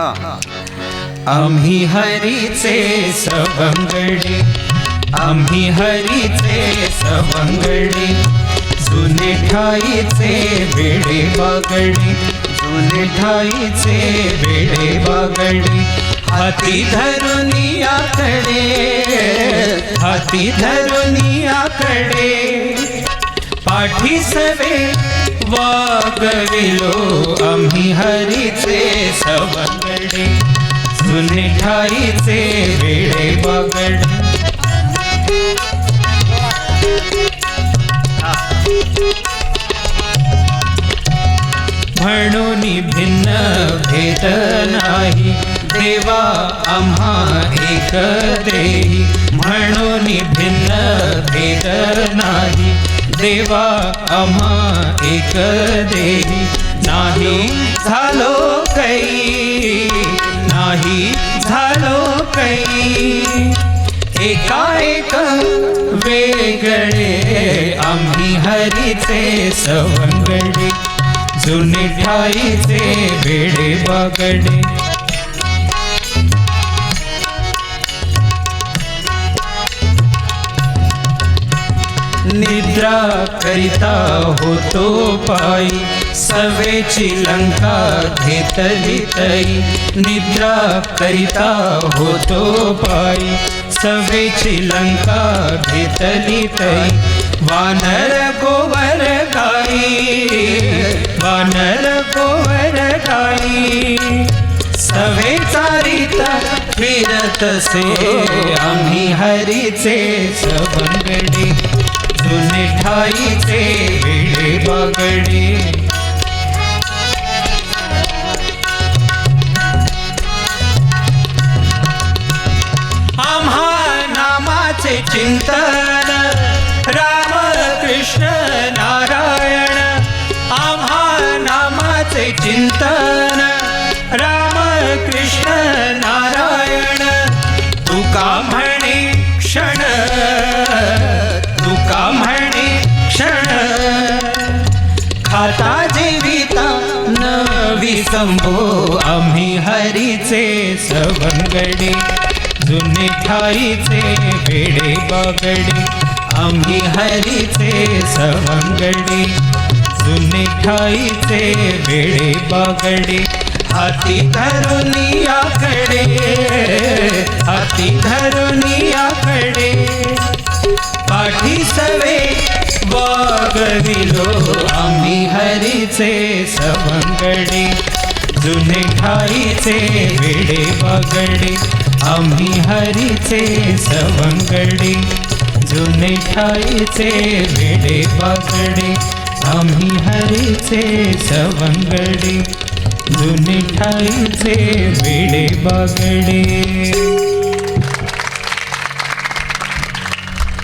आम्ही हरीचे सवंगडे आम्ही हरीचे सवंगडे जुने ठाईचे वेडे बागडे जुने ठाईचे वेडे बागडे हाती धरून याकडे हाती धरून आकडे पाठी सवे वागविलो आम्ही हरीचे सवंगडे जुने ठाईचे वेडे बागडे. म्हणून भिन्न भेद नाही देवा आम्हा एक देही म्हणून भिन्न भेद नाही देवा आम्हा एक देही नाही झालो एका एक वेगळे आम्ही हरीचे सवंगडे जुने ठाईचे वेडे बागडे. निद्रा करिता होतो पायी सवेची लंका घेतली तई निद्रा करिता होतो पायी सवेची लंका घेतली तई वानर गोवर गाई वानर गोवर गाई. सवेचा चारिता फिरत से आम्ही हरीचे सवंगडी. जुने ठाईचे वेडे बागडे. आम्हा नामाचे चिंतन राम कृष्ण नारायण. आम्हा नामाचे चिंतन राम कृष्ण नारायण. तुका म्हणे क्षण. तुका म्हणे क्षण. खाता जीविता न विसंभो आम्ही हरीचे सवंगडे जुने ठाईचे वेडे बागडे. आम्ही हरीचे सवंगडे जुने ठाईचे वेडे बागडे. हाती धरून याकडे हाती धरून करिलो आम्ही हरीचे सवंगडे जुने ठाईचे वेडे बागडे आम्ही हरीचे सवंगडे जुने ठाईचे वेडे बागडे आम्ही हरीचे सवंगडे जुने ठाईचे वेडे बागडे.